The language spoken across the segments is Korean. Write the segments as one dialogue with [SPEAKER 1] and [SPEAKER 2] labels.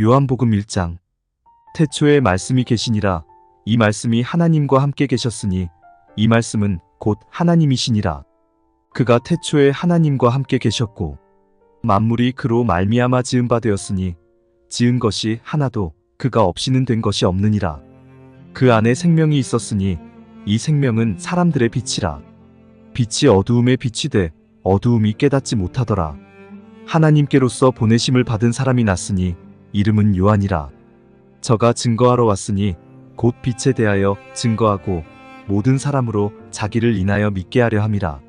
[SPEAKER 1] 요한복음 1장. 태초에 말씀이 계시니라. 이 말씀이 하나님과 함께 계셨으니 이 말씀은 곧 하나님이시니라. 그가 태초에 하나님과 함께 계셨고 만물이 그로 말미암아 지은 바 되었으니 지은 것이 하나도 그가 없이는 된 것이 없느니라. 그 안에 생명이 있었으니 이 생명은 사람들의 빛이라. 빛이 어두움에 비치되 어두움이 깨닫지 못하더라. 하나님께로서 보내심을 받은 사람이 났으니 이름은 요한이라. 저가 증거하러 왔으니 곧 빛에 대하여 증거하고 모든 사람으로 자기를 인하여 믿게 하려 함이라.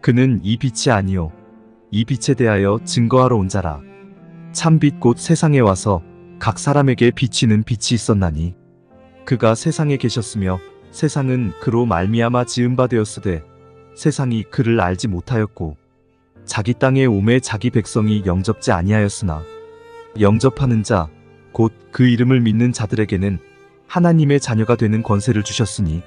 [SPEAKER 1] 그는 이 빛이 아니요 이 빛에 대하여 증거하러 온 자라. 참빛 곧 세상에 와서 각 사람에게 비치는 빛이 있었나니 그가 세상에 계셨으며 세상은 그로 말미암아 지은 바 되었으되 세상이 그를 알지 못하였고 자기 땅에 오매 자기 백성이 영접지 아니하였으나 영접하는 자 곧 그 이름을 믿는 자들에게는 하나님의 자녀가 되는 권세를 주셨으니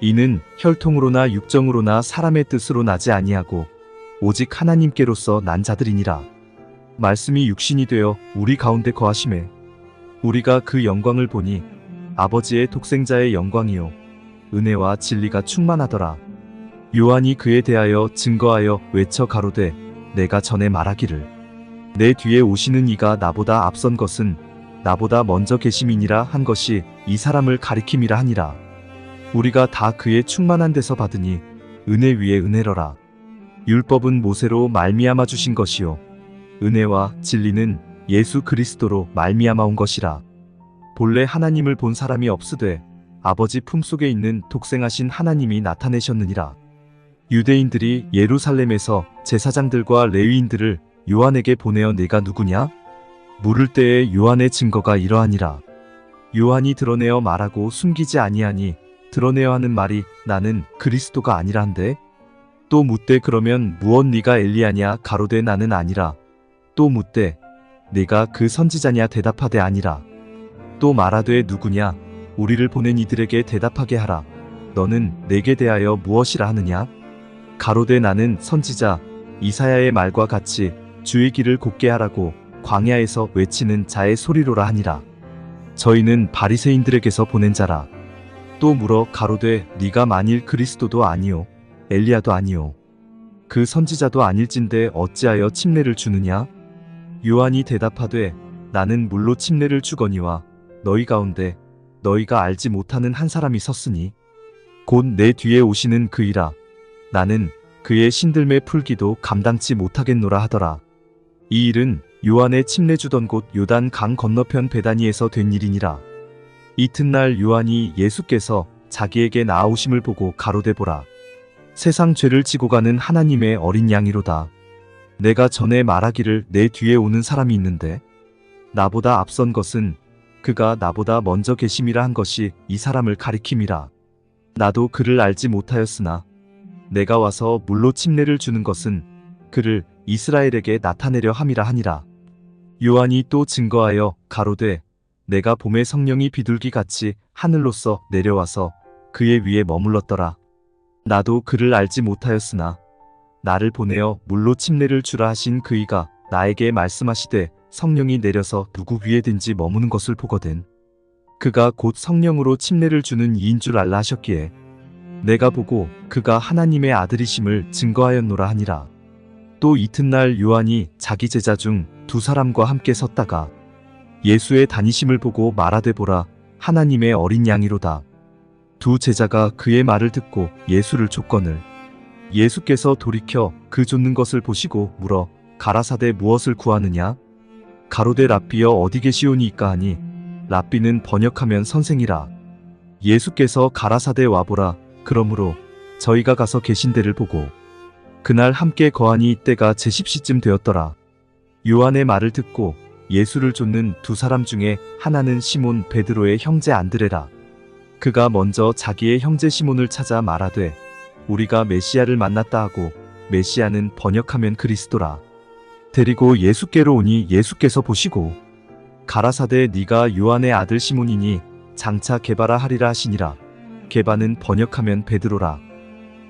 [SPEAKER 1] 이는 혈통으로나 육정으로나 사람의 뜻으로 나지 아니하고 오직 하나님께로서 난 자들이니라. 말씀이 육신이 되어 우리 가운데 거하심에 우리가 그 영광을 보니 아버지의 독생자의 영광이요 은혜와 진리가 충만하더라. 요한이 그에 대하여 증거하여 외쳐 가로되 내가 전에 말하기를 내 뒤에 오시는 이가 나보다 앞선 것은 나보다 먼저 계심이니라 한 것이 이 사람을 가리킴이라 하니라. 우리가 다 그의 충만한 데서 받으니 은혜 위에 은혜러라. 율법은 모세로 말미암아 주신 것이요. 은혜와 진리는 예수 그리스도로 말미암아 온 것이라. 본래 하나님을 본 사람이 없으되 아버지 품속에 있는 독생하신 하나님이 나타내셨느니라. 유대인들이 예루살렘에서 제사장들과 레위인들을 요한에게 보내어 내가 누구냐? 물을 때에 요한의 증거가 이러하니라. 요한이 드러내어 말하고 숨기지 아니하니 드러내어 하는 말이 나는 그리스도가 아니라 한데 또 묻되 그러면 무엇 네가 엘리야냐? 가로되 나는 아니라. 또 묻되 네가 그 선지자냐? 대답하되 아니라. 또 말하되 누구냐? 우리를 보낸 이들에게 대답하게 하라. 너는 내게 대하여 무엇이라 하느냐? 가로되 나는 선지자 이사야의 말과 같이 주의 길을 곱게 하라고 광야에서 외치는 자의 소리로라 하니라. 저희는 바리새인들에게서 보낸 자라. 또 물어 가로되 네가 만일 그리스도도 아니요 엘리야도 아니요 그 선지자도 아닐진데 어찌하여 침례를 주느냐? 요한이 대답하되 나는 물로 침례를 주거니와 너희 가운데 너희가 알지 못하는 한 사람이 섰으니 곧 내 뒤에 오시는 그이라 나는 그의 신들매 풀기도 감당치 못하겠노라 하더라. 이 일은 요한의 침례 주던 곳 요단 강 건너편 베다니에서 된 일이니라. 이튿날 요한이 예수께서 자기에게 나아오심을 보고 가로되 보라. 세상 죄를 지고 가는 하나님의 어린 양이로다. 내가 전에 말하기를 내 뒤에 오는 사람이 있는데 나보다 앞선 것은 그가 나보다 먼저 계심이라 한 것이 이 사람을 가리킴이라. 나도 그를 알지 못하였으나 내가 와서 물로 침례를 주는 것은 그를 이스라엘에게 나타내려 함이라 하니라. 요한이 또 증거하여 가로되 내가 봄의 성령이 비둘기 같이 하늘로서 내려와서 그의 위에 머물렀더라. 나도 그를 알지 못하였으나 나를 보내어 물로 침례를 주라 하신 그이가 나에게 말씀하시되 성령이 내려서 누구 위에든지 머무는 것을 보거든. 그가 곧 성령으로 침례를 주는 이인 줄 알라 하셨기에 내가 보고 그가 하나님의 아들이심을 증거하였노라 하니라. 또 이튿날 요한이 자기 제자 중 두 사람과 함께 섰다가 예수의 다니심을 보고 말하되 보라 하나님의 어린 양이로다. 두 제자가 그의 말을 듣고 예수를 촉건을 예수께서 돌이켜 그 쫓는 것을 보시고 물어 가라사대 무엇을 구하느냐? 가로대 랍비여 어디 계시오니이까 하니 랍비는 번역하면 선생이라. 예수께서 가라사대 와보라 그러므로 저희가 가서 계신 데를 보고 그날 함께 거하니 때가 제10시쯤 되었더라. 요한의 말을 듣고 예수를 쫓는 두 사람 중에 하나는 시몬 베드로의 형제 안드레라. 그가 먼저 자기의 형제 시몬을 찾아 말하되 우리가 메시아를 만났다 하고 메시아는 번역하면 그리스도라. 데리고 예수께로 오니 예수께서 보시고 가라사대 네가 요한의 아들 시몬이니 장차 개바라 하리라 하시니라. 개바는 번역하면 베드로라.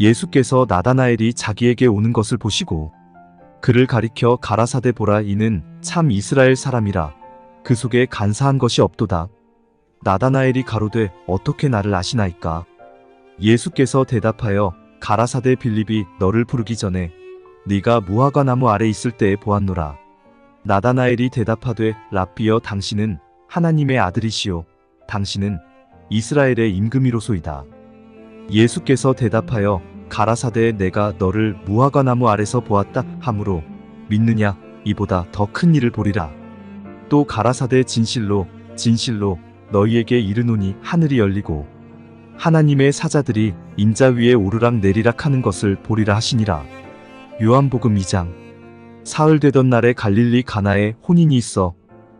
[SPEAKER 1] 예수께서 나다나엘이 자기에게 오는 것을 보시고 그를 가리켜 가라사대 보라 이는 참 이스라엘 사람이라 그 속에 간사한 것이 없도다. 나다나엘이 가로되 어떻게 나를 아시나이까? 예수께서 대답하여 가라사대 빌립이 너를 부르기 전에 네가 무화과 나무 아래 있을 때에 보았노라. 나다나엘이 대답하되 랍비여 당신은 하나님의 아들이시요 당신은 이스라엘의 임금이로소이다. 예수께서 대답하여 가라사대 내가 너를 무화과 나무 아래서 보았다 하므로 믿느냐 이보다 더 큰 일을 보리라. 또 가라사대 진실로 진실로 너희에게 이르노니 하늘이 열리고 하나님의 사자들이 인자 위에 오르락 내리락 하는 것을 보리라 하시니라. 요한복음 2장 사흘 되던 날에 갈릴리 가나에 혼인이 있어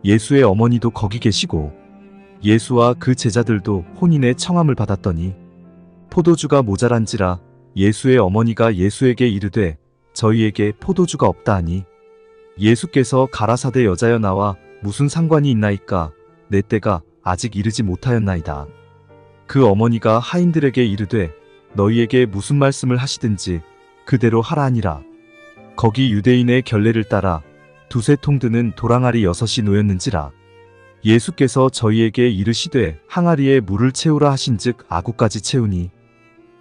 [SPEAKER 1] 예수의 어머니도 거기 계시고 예수와 그 제자들도 혼인의 청함을 받았더니 포도주가 모자란지라 예수의 어머니가 예수에게 이르되 저희에게 포도주가 없다 하니 예수께서 가라사대 여자여 나와 무슨 상관이 있나이까 내 때가 아직 이르지 못하였나이다. 그 어머니가 하인들에게 이르되 너희에게 무슨 말씀을 하시든지 그대로 하라 하니라. 거기 유대인의 결례를 따라 두세 통 드는 도랑아리 여섯이 놓였는지라. 예수께서 저희에게 이르시되 항아리에 물을 채우라 하신즉 아구까지 채우니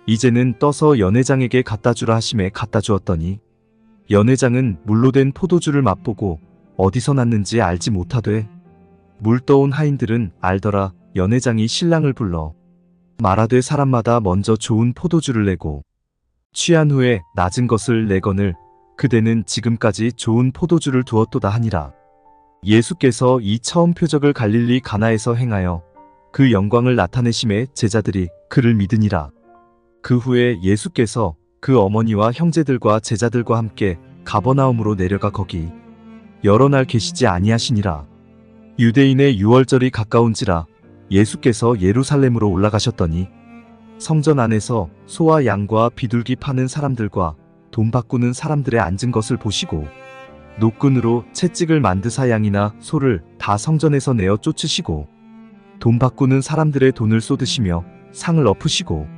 [SPEAKER 1] 이제는 떠서 연회장에게 갖다 주라 하심에 갖다 주었더니 연회장은 물로 된 포도주를 맛보고 어디서 났는지 알지 못하되 물 떠온 하인들은 알더라 연회장이 신랑을 불러 말하되 사람마다 먼저 좋은 포도주를 내고 취한 후에 낮은 것을 내거늘 그대는 지금까지 좋은 포도주를 두었도다 하니라. 예수께서 이 처음 표적을 갈릴리 가나에서 행하여 그 영광을 나타내심에 제자들이 그를 믿으니라. 그 후에 예수께서 그 어머니와 형제들과 제자들과 함께 가버나움으로 내려가 거기 여러 날 계시지 아니하시니라. 유대인의 유월절이 가까운지라 예수께서 예루살렘으로 올라가셨더니 성전 안에서 소와 양과 비둘기 파는 사람들과 돈 바꾸는 사람들의 앉은 것을 보시고 노끈으로 채찍을 만드사 양이나 소를 다 성전에서 내어 쫓으시고 돈 바꾸는 사람들의 돈을 쏟으시며 상을 엎으시고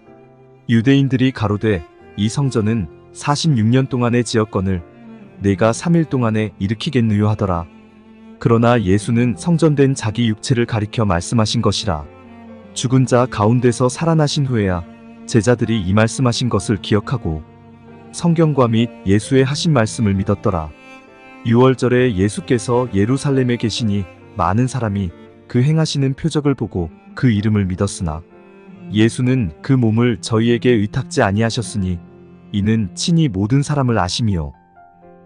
[SPEAKER 1] 유대인들이 가로되 이 성전은 46년 동안에 지었거늘 내가 3일 동안에 일으키겠느요 하더라. 그러나 예수는 성전된 자기 육체를 가리켜 말씀하신 것이라. 죽은 자 가운데서 살아나신 후에야 제자들이 이 말씀하신 것을 기억하고 성경과 및 예수의 하신 말씀을 믿었더라. 6월절에 예수께서 예루살렘에 계시니 많은 사람이 그 행하시는 표적을 보고 그 이름을 믿었으나 예수는 그 몸을 저희에게 의탁지 아니하셨으니 이는 친히 모든 사람을 아심이요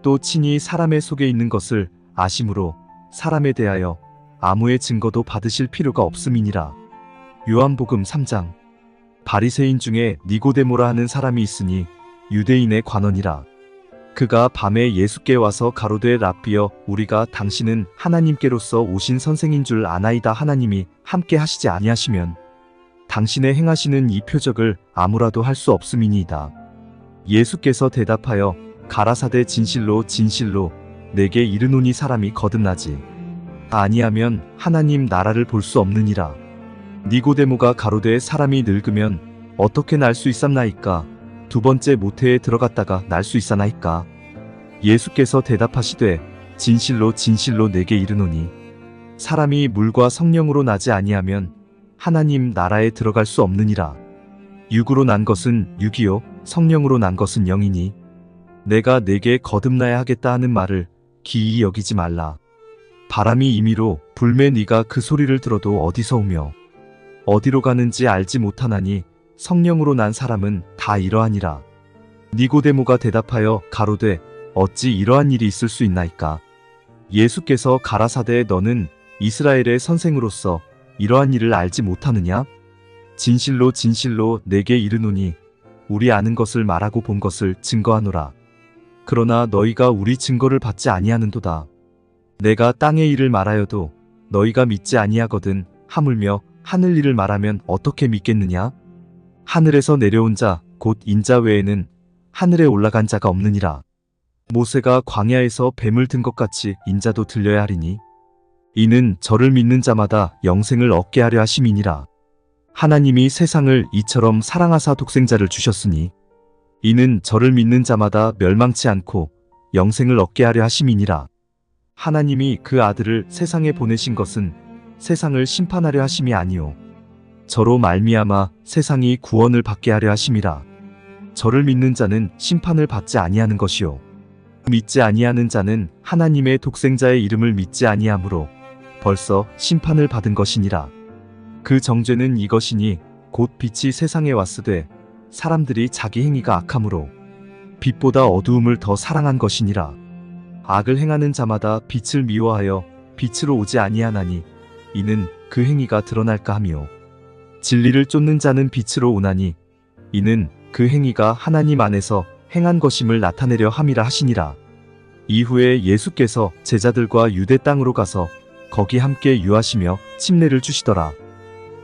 [SPEAKER 1] 또 친히 사람의 속에 있는 것을 아심으로 사람에 대하여 아무의 증거도 받으실 필요가 없음이니라. 요한복음 3장 바리새인 중에 니고데모라 하는 사람이 있으니 유대인의 관원이라. 그가 밤에 예수께 와서 가로되 랍비여 우리가 당신은 하나님께로서 오신 선생인 줄 아나이다 하나님이 함께 하시지 아니하시면 당신의 행하시는 이 표적을 아무라도 할 수 없음이니이다. 예수께서 대답하여 가라사대 진실로 진실로 내게 이르노니 사람이 거듭나지 아니하면 하나님 나라를 볼 수 없느니라. 니고데모가 가로되 사람이 늙으면 어떻게 날 수 있삼나이까? 두 번째 모태에 들어갔다가 날 수 있사나이까? 예수께서 대답하시되 진실로 진실로 내게 이르노니 사람이 물과 성령으로 나지 아니하면 하나님 나라에 들어갈 수 없느니라. 육으로 난 것은 육이요 성령으로 난 것은 영이니 내가 내게 거듭나야 하겠다 하는 말을 기이 여기지 말라. 바람이 임의로 불매 네가 그 소리를 들어도 어디서 오며 어디로 가는지 알지 못하나니 성령으로 난 사람은 다 이러하니라. 니고데모가 대답하여 가로되 어찌 이러한 일이 있을 수 있나이까? 예수께서 가라사대 너는 이스라엘의 선생으로서 이러한 일을 알지 못하느냐? 진실로 진실로 내게 이르노니 우리 아는 것을 말하고 본 것을 증거하노라. 그러나 너희가 우리 증거를 받지 아니하는도다. 내가 땅의 일을 말하여도 너희가 믿지 아니하거든 하물며 하늘 일을 말하면 어떻게 믿겠느냐? 하늘에서 내려온 자 곧 인자 외에는 하늘에 올라간 자가 없느니라. 모세가 광야에서 뱀을 든 것 같이 인자도 들려야 하리니 이는 저를 믿는 자마다 영생을 얻게 하려 하심이니라. 하나님이 세상을 이처럼 사랑하사 독생자를 주셨으니 이는 저를 믿는 자마다 멸망치 않고 영생을 얻게 하려 하심이니라. 하나님이 그 아들을 세상에 보내신 것은 세상을 심판하려 하심이 아니요 저로 말미암아 세상이 구원을 받게 하려 하심이라. 저를 믿는 자는 심판을 받지 아니하는 것이요 믿지 아니하는 자는 하나님의 독생자의 이름을 믿지 아니하므로 벌써 심판을 받은 것이니라. 그 정죄는 이것이니 곧 빛이 세상에 왔으되 사람들이 자기 행위가 악함으로 빛보다 어두움을 더 사랑한 것이니라. 악을 행하는 자마다 빛을 미워하여 빛으로 오지 아니하나니 이는 그 행위가 드러날까 하며 진리를 쫓는 자는 빛으로 오나니 이는 그 행위가 하나님 안에서 행한 것임을 나타내려 함이라 하시니라. 이후에 예수께서 제자들과 유대 땅으로 가서 거기 함께 유하시며 침례를 주시더라.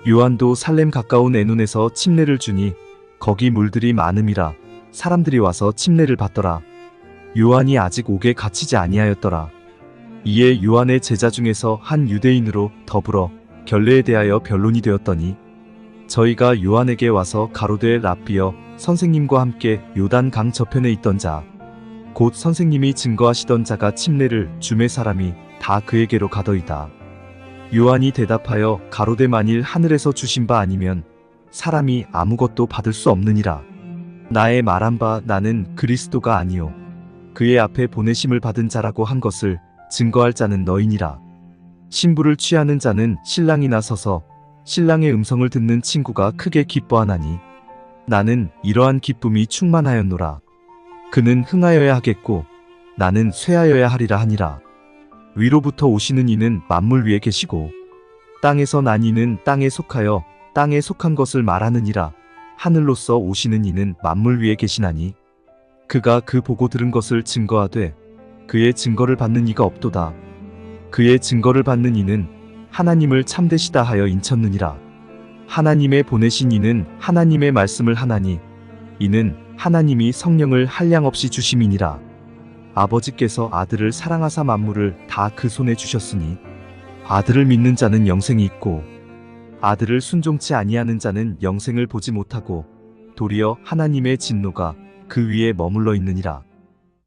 [SPEAKER 1] 요한도 살렘 가까운 에논에서 침례를 주니 거기 물들이 많음이라 사람들이 와서 침례를 받더라. 요한이 아직 옥에 갇히지 아니하였더라. 이에 요한의 제자 중에서 한 유대인으로 더불어 결례에 대하여 변론이 되었더니 저희가 요한에게 와서 가로되 랍비여 선생님과 함께 요단 강 저편에 있던 자 곧 선생님이 증거하시던 자가 침례를 주매 사람이 다 그에게로 가더이다. 요한이 대답하여 가로되 만일 하늘에서 주신 바 아니면 사람이 아무것도 받을 수 없느니라. 나의 말한 바 나는 그리스도가 아니요 그의 앞에 보내심을 받은 자라고 한 것을 증거할 자는 너희니라. 신부를 취하는 자는 신랑이 나 서서 신랑의 음성을 듣는 친구가 크게 기뻐하나니 나는 이러한 기쁨이 충만하였노라. 그는 흥하여야 하겠고 나는 쇠하여야 하리라 하니라. 위로부터 오시는 이는 만물 위에 계시고 땅에서 난 이는 땅에 속하여 땅에 속한 것을 말하느니라. 하늘로서 오시는 이는 만물 위에 계시나니 그가 그 보고 들은 것을 증거하되 그의 증거를 받는 이가 없도다. 그의 증거를 받는 이는 하나님을 참되시다 하여 인쳤느니라. 하나님의 보내신 이는 하나님의 말씀을 하나니 이는 하나님이 성령을 한량없이 주심이니라. 아버지께서 아들을 사랑하사 만물을 다 그 손에 주셨으니 아들을 믿는 자는 영생이 있고 아들을 순종치 아니하는 자는 영생을 보지 못하고 도리어 하나님의 진노가 그 위에 머물러 있느니라.